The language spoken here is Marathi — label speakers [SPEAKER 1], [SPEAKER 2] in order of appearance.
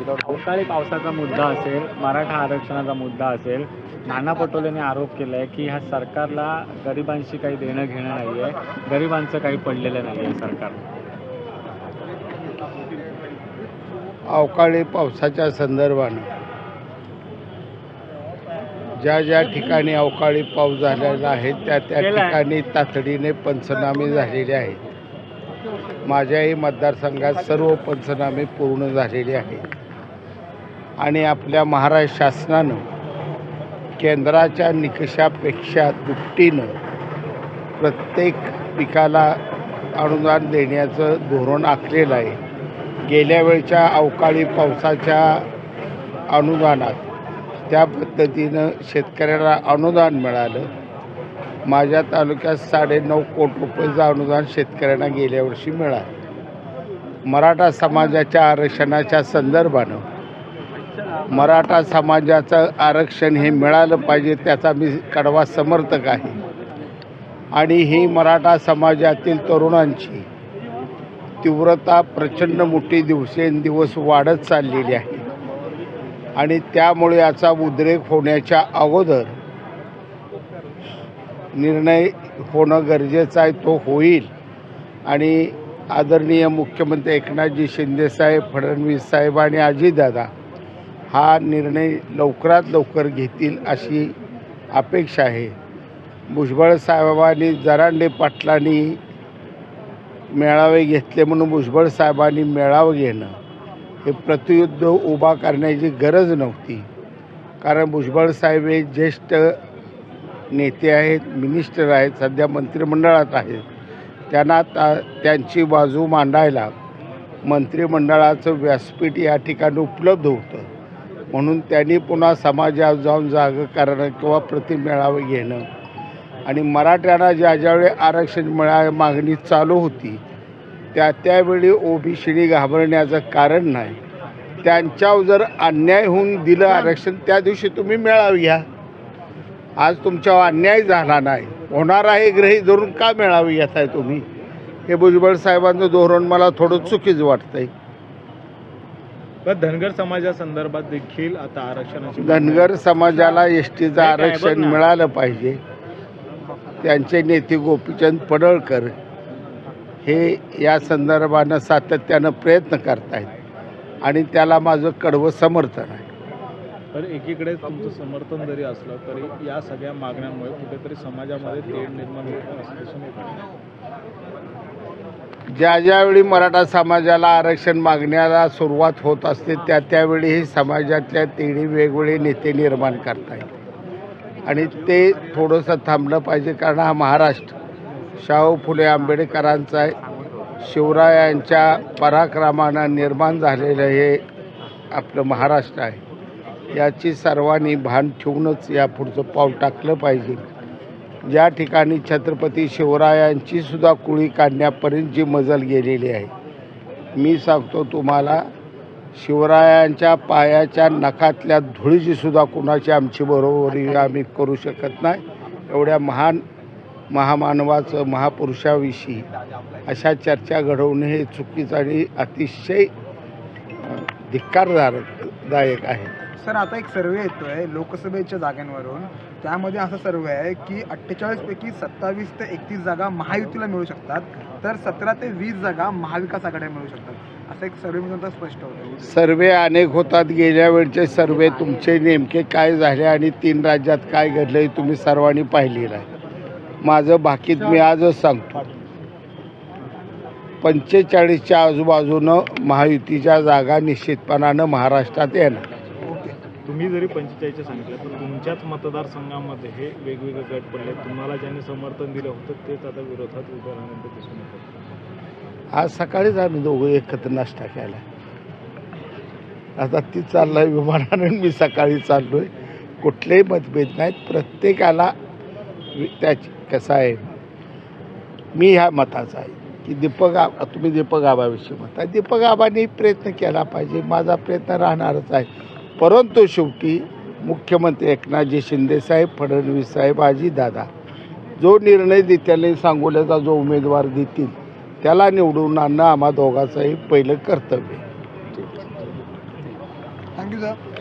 [SPEAKER 1] अवकाळी पावसाचा मुद्दा असेल मराठा आरक्षणाचा मुद्दा असेल नाना पटोलेने आरोप केला आहे की ह्या सरकारला गरिबांशी काही देणं घेणं नाही आहे गरिबांचं काही पडलेलं नाही आहे सरकार.
[SPEAKER 2] अवकाळी पावसाच्या संदर्भानं ज्या ज्या ठिकाणी अवकाळी पाऊस झालेला आहे त्या त्या. ठिकाणी तातडीने पंचनामे झालेले आहेत. माझ्याही मतदारसंघात सर्व पंचनामे पूर्ण झालेले आहेत. आणि आपल्या महाराष्ट्र शासनानं केंद्राच्या निकषापेक्षा दुपटीनं प्रत्येक पिकाला अनुदान देण्याचं धोरण आखलेलं आहे. गेल्या वेळच्या अवकाळी पावसाच्या अनुदानात त्या पद्धतीनं शेतकऱ्याला अनुदान मिळालं. माझ्या तालुक्यात साडेनऊ कोटी रुपयाचं अनुदान शेतकऱ्यांना गेल्या वर्षी मिळालं. मराठा समाजाच्या आरक्षणाच्या संदर्भानं मराठा समाजाचं आरक्षण हे मिळालं पाहिजे त्याचा मी कडवा समर्थक आहे. आणि ही मराठा समाजातील तरुणांची तीव्रता प्रचंड मोठी दिवसेंदिवस वाढत चाललेली आहे. आणि त्यामुळे याचा उद्रेक होण्याच्या अगोदर निर्णय होणं गरजेचं आहे तो होईल. आणि आदरणीय मुख्यमंत्री एकनाथजी शिंदेसाहेब फडणवीस साहेब आणि अजितदादा हा निर्णय लवकरात लवकर घेतील अशी अपेक्षा आहे. भुजबळ साहेबांनी जरांडे पाटलांनी मेळावे घेतले म्हणून भुजबळ साहेबांनी मेळावं घेणं हे प्रतियुद्ध उभा करण्याची गरज नव्हती. कारण भुजबळ साहेब हे ज्येष्ठ नेते आहेत मिनिस्टर आहेत सध्या मंत्रिमंडळात आहेत. त्यांना ता त्यांची बाजू मांडायला मंत्रिमंडळाचं व्यासपीठ या ठिकाणी उपलब्ध होतं. म्हणून त्यांनी पुन्हा समाजात जाऊन जागं करणं किंवा प्रतिमेळावे घेणं. आणि मराठ्यांना ज्या ज्यावेळी आरक्षण मिळा मागणी चालू होती त्या त्यावेळी ओबीसीडी घाबरण्याचं कारण नाही. त्यांच्यावर जर अन्याय होऊन दिलं आरक्षण त्या दिवशी तुम्ही मेळावे घ्या. आज तुमच्यावर अन्याय झाला नाही. होणार आहे ग्रही धरून का मेळावे घेताय तुम्ही? हे भुजबळ साहेबांचं धोरण मला थोडं चुकीचं वाटतंय.
[SPEAKER 1] धनगर समाजासंदर्भात देखील आता आरक्षणाची
[SPEAKER 2] धनगर समाजाला एस टीचं आरक्षण. मिळालं पाहिजे. त्यांचे नेते गोपीचंद पडळकर हे या संदर्भानं सातत्यानं प्रयत्न करतायत. आणि त्याला माझं कडवं समर्थन आहे.
[SPEAKER 1] तर एकीकडे तुमचं समर्थन जरी असलं तरी या सगळ्या मागण्यांमुळे कुठेतरी समाजामध्ये तेढ निर्माण होतं दिसून येतं
[SPEAKER 2] ज्या ज्यावेळी मराठा समाजाला आरक्षण मागण्याला सुरुवात होत असते त्या त्यावेळीही समाजातल्या तिन्ही वेगवेगळे नेते निर्माण करता येईल आणि ते थोडंसं थांबलं पाहिजे कारण हा महाराष्ट्र शाहू फुले आंबेडकरांचा आहे शिवरायांच्या पराक्रमानं निर्माण झालेलं हे आपलं महाराष्ट्र आहे. याची सर्वांनी भान ठेवूनच या पुढचं पाऊल टाकलं पाहिजे. ज्या ठिकाणी छत्रपती शिवरायांची सुद्धा कुळी काढण्यापर्यंत जी मजल गेलेली आहे. मी सांगतो तुम्हाला शिवरायांच्या पायाच्या नखातल्या धुळीची सुद्धा कुणाची आमची बरोबरी आम्ही करू शकत नाही. एवढ्या महान महामानवाचं महापुरुषाविषयी अशा चर्चा घडवणे हे चुकीचं आणि अतिशय धिक्कारदार दायक आहे.
[SPEAKER 3] सर आता एक सर्वे येतो आहे लोकसभेच्या जागांवरून. त्यामध्ये असा सर्वे आहे की अठ्ठेचाळीसपैकी सत्तावीस ते एकतीस जागा महायुतीला मिळू शकतात तर सतरा ते वीस जागा महाविकास आघाडीला मिळू शकतात. असं एक सर्वेमधून आता स्पष्ट होतं.
[SPEAKER 2] सर्वे अनेक होतात. गेल्या वेळचे सर्वे तुमचे नेमके काय झाले आणि तीन राज्यात काय घडलं हे तुम्ही सर्वांनी पाहिलेलं आहे. माझं बाकीत मी आजच सांगतो. पंचेचाळीसच्या आजूबाजूनं महायुतीच्या जागा निश्चितपणानं महाराष्ट्रात येणार.
[SPEAKER 1] तुम्ही जरी पंचेचाळीसचे सांगितलं तर तुमच्याच मतदारसंघामध्ये हे वेगवेगळे गट पडले तुम्हाला ज्यांनी समर्थन दिलं होतं तेच आता विरोधात उभं राहण्याचं दिसून येतं
[SPEAKER 2] आज सकाळीच आम्ही दोघं एकत्र नाश्ता केला. आता ती चाललाय विमानाने मी सकाळी चाललोय. कुठलेही मतभेद नाहीत. प्रत्येकाला वि- त्याची कसं आहे? मी ह्या मताचा आहे की दीपक आ तुम्ही दीपक आबाविषयी मत आहे दीपक आबांनी प्रयत्न केला पाहिजे. माझा प्रयत्न राहणारच आहे. परंतु शेवटी मुख्यमंत्री एकनाथजी शिंदेसाहेब फडणवीस साहेब दादा जो निर्णय देत्याने सांगोल्याचा जो उमेदवार देतील त्याला निवडून आणणं आम्हा दोघांचंही पहिलं कर्तव्य
[SPEAKER 3] थँक्यू सर